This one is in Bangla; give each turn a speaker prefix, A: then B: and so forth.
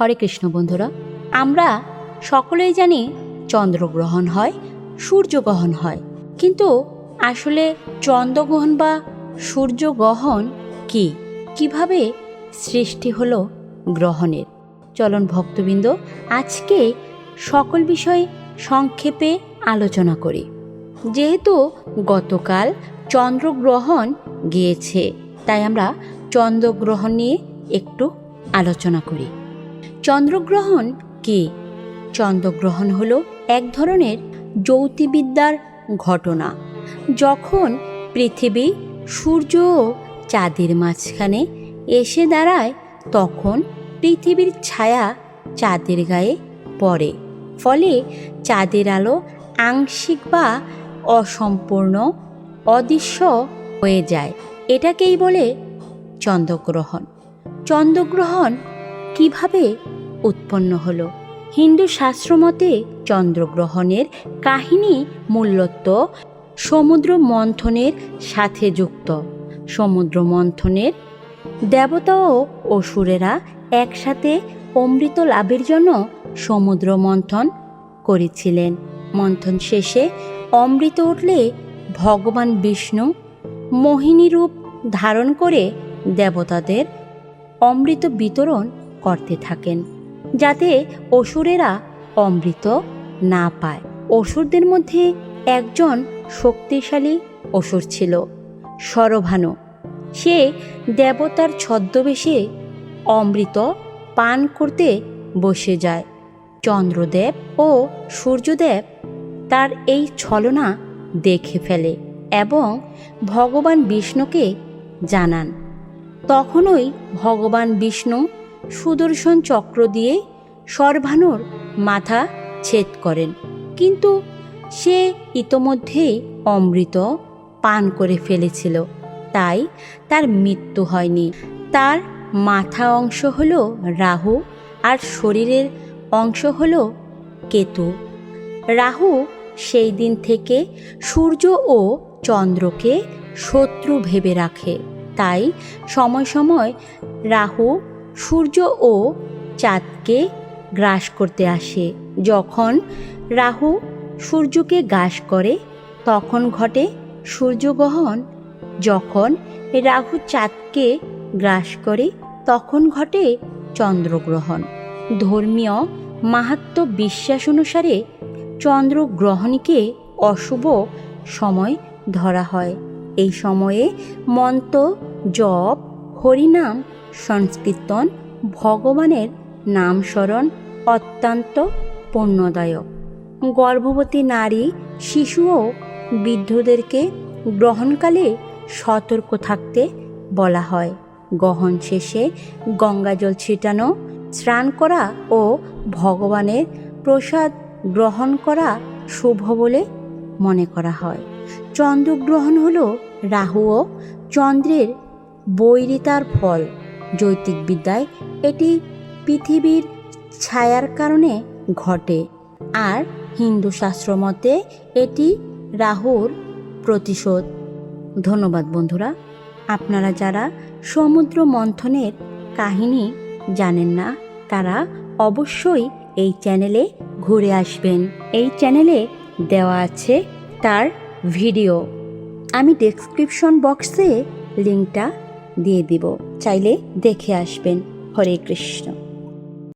A: হরে কৃষ্ণ বন্ধুরা, আমরা সকলেই জানি চন্দ্রগ্রহণ হয়, সূর্যগ্রহণ হয়। কিন্তু আসলে চন্দ্রগ্রহণ বা সূর্যগ্রহণ কি? কীভাবে সৃষ্টি হলো গ্রহণের? চলন ভক্তবৃন্দ, আজকে সকল বিষয় সংক্ষেপে আলোচনা করি। যেহেতু গতকাল চন্দ্রগ্রহণ গিয়েছে, তাই আমরা চন্দ্রগ্রহণ নিয়ে একটু আলোচনা করি। চন্দ্রগ্রহণ কি? চন্দ্রগ্রহণ হল এক ধরনের জ্যোতিবিদ্যার ঘটনা। যখন পৃথিবী, সূর্য ও চাঁদের মাঝখানে এসে দাঁড়ায়, তখন পৃথিবীর ছায়া চাঁদের গায়ে পড়ে। ফলে চাঁদের আলো আংশিক বা অসম্পূর্ণ, অদৃশ্য হয়ে যায়। এটাকেই বলে চন্দ্রগ্রহণ। চন্দ্রগ্রহণ কীভাবে উৎপন্ন হলো। হিন্দু শাস্ত্রমতে চন্দ্রগ্রহণের কাহিনী মূলত সমুদ্র মন্থনের সাথে যুক্ত। সমুদ্র মন্থনের দেবতা ও অসুরেরা একসাথে অমৃত লাভের জন্য সমুদ্র মন্থন করেছিলেন। মন্থন শেষে অমৃত উঠলে ভগবান বিষ্ণু মোহিনী রূপ ধারণ করে দেবতাদের অমৃত বিতরণ করতে থাকেন। যাতে অসুরেরা অমৃত না পায়। অসুরদের মধ্যে একজন শক্তিশালী অসুর ছিল, সরভানু। সে দেবতার ছদ্মবেশে অমৃত পান করতে বসে যায়। চন্দ্রদেব ও সূর্যদেব তার এই ছলনা দেখে ফেলে এবং ভগবান বিষ্ণুকে জানান। তখনই ভগবান বিষ্ণু সুদর্শন চক্র দিয়ে সর্বানুর মাথা ছেদ করেন। কিন্তু সে ইতোমধ্যেই অমৃত পান করে ফেলেছিল। তাই তার মৃত্যু হয়নি। তার মাথা অংশ হল রাহু আর শরীরের অংশ হল কেতু। রাহু সেই দিন থেকে সূর্য ও চন্দ্রকে শত্রু ভেবে রাখে। তাই সময় সময় রাহু সূর্য ও চাঁদকে গ্রাস করতে আসে। যখন রাহু সূর্যকে গ্রাস করে, তখন ঘটে সূর্যগ্রহণ যখন রাহু চাঁদকে গ্রাস করে, তখন ঘটে চন্দ্রগ্রহণ ধর্মীয় মাহাত্ম বিশ্বাস অনুসারে চন্দ্রগ্রহণকে অশুভ সময় ধরা হয়। এই সময়ে মন্ত্র, জপ, হরিনাম সংকীর্তন ভগবানের নাম স্মরণ অত্যন্ত পুণ্যদায়ক গর্ভবতী নারী, শিশু ও বৃদ্ধদেরকে গ্রহণকালে সতর্ক থাকতে বলা হয়। গহন শেষে গঙ্গাজল ছিটানো, স্নান করা ও ভগবানের প্রসাদ গ্রহণ করা শুভ বলে মনে করা হয়। চন্দ্রগ্রহণ হল রাহু ও চন্দ্রের বৈরিতার ফল। জ্যোতিক বিদ্যায় এটি পৃথিবীর ছায়ার কারণে ঘটে। আর হিন্দু শাস্ত্র মতে এটি রাহুর প্রতিশোধ। ধন্যবাদ বন্ধুরা। আপনারা যারা সমুদ্র মন্থনের কাহিনী জানেন না, তারা অবশ্যই এই চ্যানেলে ঘুরে আসবেন। এই চ্যানেলে দেওয়া আছে তার ভিডিও। আমি ডেসক্রিপশন বক্সে লিঙ্কটা দিয়ে দিব। চাইলে দেখে আসবেন। হরে কৃষ্ণ।